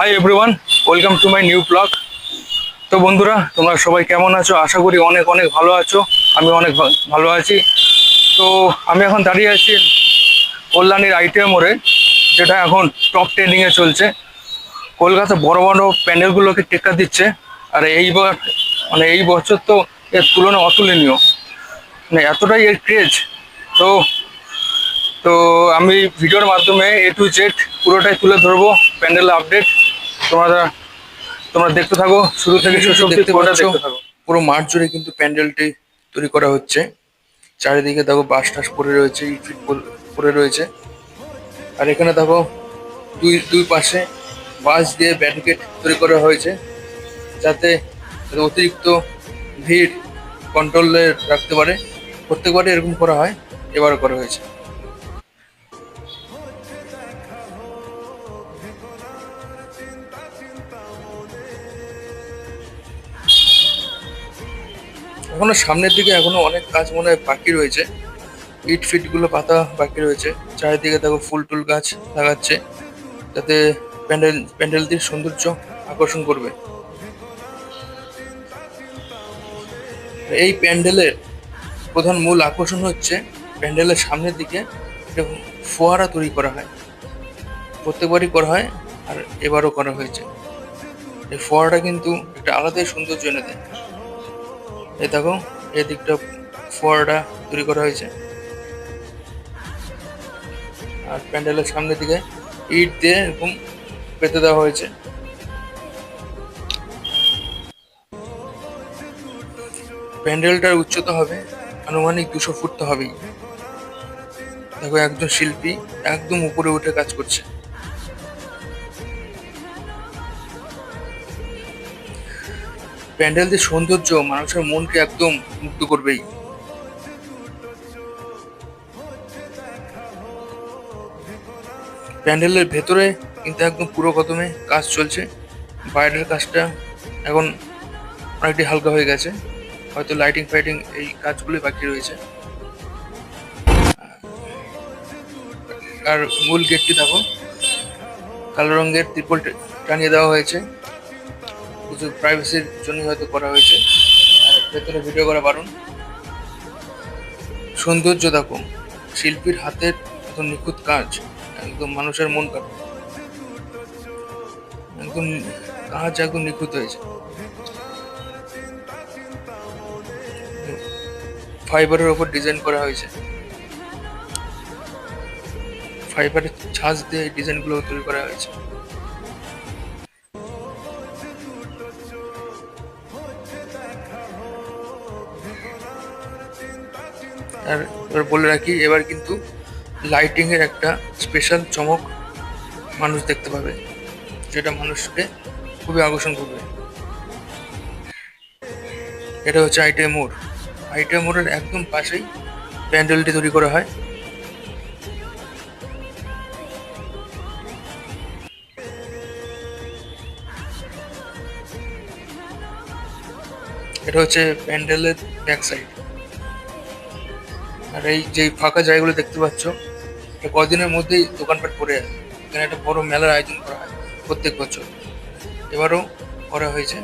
Hi everyone welcome to my new blog তো বন্ধুরা, তোমরা সবাই কেমন আছো? আশা করি অনেক অনেক ভালো আছো। আমি অনেক ভালো আছি। তো আমি এখন দাঁড়িয়ে আছি কল্যাণীর আইটিএম মোড়ে, যেটা এখন টপ ট্রেন্ডিংয়ে চলছে। কলকাতা বড় বড় প্যান্ডেলগুলোকে টেক্কা দিচ্ছে। আর এইবার মানে এই বছর তো এর তুলনা অতুলনীয়। মানে এতটাই এর ক্রেজ তো তো আমি ভিডিওর মাধ্যমে এ টু জেড পুরোটাই তুলে ধরবো প্যান্ডেল আপডেট তোমরা তোমরা দেখতে থাকো শুরু থেকে শেষ দেখতে পাচ্ছ পুরো মাঠ জুড়ে কিন্তু প্যান্ডেলটি তৈরি করা হচ্ছে। চারিদিকে দেখো বাস টাস পরে রয়েছে ইট পড়ে রয়েছে। আর এখানে দেখো দুই দুই পাশে বাস দিয়ে ব্যারিকেড তৈরি করা হয়েছে যাতে যাতে অতিরিক্ত ভিড় কন্ট্রোলে রাখতে পারে। প্রত্যেকবারে এরকম করা হয় এবারও করা হয়েছে। এখনও সামনের দিকে এখনও অনেক কাজ মনে হয় বাকি রয়েছে। ইট ফিটগুলো পাতা বাকি রয়েছে। চারিদিকে দেখো ফুল টুল গাছ লাগাচ্ছে, যাতে প্যান্ডেল, প্যান্ডেলটির সৌন্দর্য আকর্ষণ করবে। এই প্যান্ডেলের প্রধান মূল আকর্ষণ হচ্ছে প্যান্ডেলের সামনের দিকে একটা ফোয়ারা তৈরি করা হয়। প্রত্যেকবারই করা হয় আর এবারও করা হয়েছে। এই ফোয়ারাটা কিন্তু একটা আলাদাই সৌন্দর্য এনে দেয়। এই দেখো এদিকটা ফোয়ারাটা তৈরি করা হয়েছে। আর প্যান্ডেলের সামনের দিকে ইট দিয়ে এরকম পেতে দেওয়া হয়েছে। প্যান্ডেলটার উচ্চতা হবে, আনুমানিক দুশো ফুট তো হবেই। দেখো একজন শিল্পী একদম উপরে উঠে কাজ করছে। প্যান্ডেলটির সৌন্দর্য মানুষের মনকে একদম মুক্ত করবেই। প্যান্ডেলের ভেতরে কিন্তু একদম পুরো কদমে কাজ চলছে। বাইরের কাজটা এখন অনেকটি হালকা হয়ে গেছে। হয়তো লাইটিং ফাইটিং এই কাজগুলোই বাকি রয়েছে। আর মূল গেটটি দেখো, কালো রঙের ত্রিপল টানিয়ে দেওয়া হয়েছে। কিছু প্রাইভেসির জন্য হয়তো করা হয়েছে। আর ভেতরে ভিডিও করা বারণ সৌন্দর্য দেখো শিল্পীর হাতের এত নিখুঁত কাজ, একদম মানুষের মন কাটে একদম কাজ একদম নিখুঁত হয়েছে। ফাইবারের ওপর ডিজাইন করা হয়েছে। ফাইবারের ছাঁচ দিয়ে ডিজাইনগুলো তৈরি করা হয়েছে। আর এবার বলে রাখি, এবার কিন্তু লাইটিং এর একটা স্পেশাল চমক মানুষ দেখতে পাবে, যেটা মানুষকে খুবই আকর্ষণ করবে। এটা হচ্ছে আইটিএম মোড়। আইটিএম মোড়ের একদম পাশেই প্যান্ডেলটি তৈরি করা হয়। এটা হচ্ছে প্যান্ডেলের ব্যাক সাইড আর এই যে ফাঁকা জায়গাগুলো দেখতে পাচ্ছ কদিনের মধ্যেই দোকানপাট পড়ে যায় এখানে একটা বড় মেলার আয়োজন করা হয় প্রত্যেক বছর। এবারও করা হয়েছে।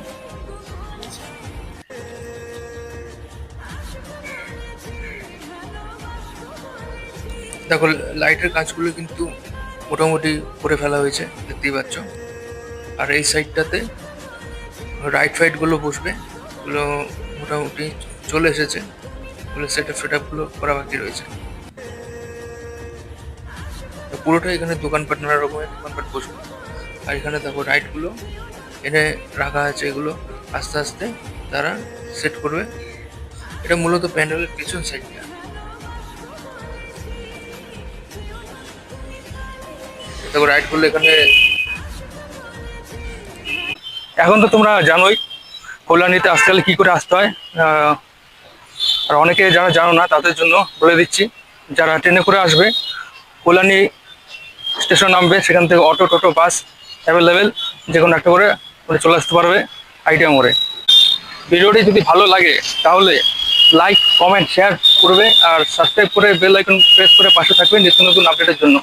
দেখো, লাইটের কাজগুলো কিন্তু মোটামুটি করে ফেলা হয়েছে, দেখতেই পাচ্ছ। আর এই সাইডটাতে রাইট ফাইটগুলো বসবে, এগুলো মোটামুটি চলে এসেছে। এগুলো সেট আপগুলো করা বাকি রয়েছে। পুরোটা এখানে দোকানপাট, নানা রকমের দোকানপাট বসবে। আর এখানে দেখো রাইটগুলো এনে রাখা আছে এগুলো। আস্তে আস্তে তারা সেট করবে। এটা মূলত প্যান্ডেলের পেছন সাইডটা দেখো রাইটগুলো এখানে এখন তো তোমরা জানোই, কল্যাণীতে আসতে কী করে আসতে হয়? আর অনেকে যারা জানো না, তাদের জন্য বলে দিচ্ছি, যারা ট্রেনে করে আসবে, কল্যাণী স্টেশন নামবে, সেখান থেকে অটো, টোটো, বাস অ্যাভেলেবেল যে কোনো একটা করে চলে আসতে পারবে আইটিএম মোড়ে। ভিডিওটি যদি ভালো লাগে, তাহলে লাইক কমেন্ট শেয়ার করবে, আর সাবস্ক্রাইব করে বেল আইকন প্রেস করে পাশে থাকবে নিত্য নতুন আপডেটের জন্য।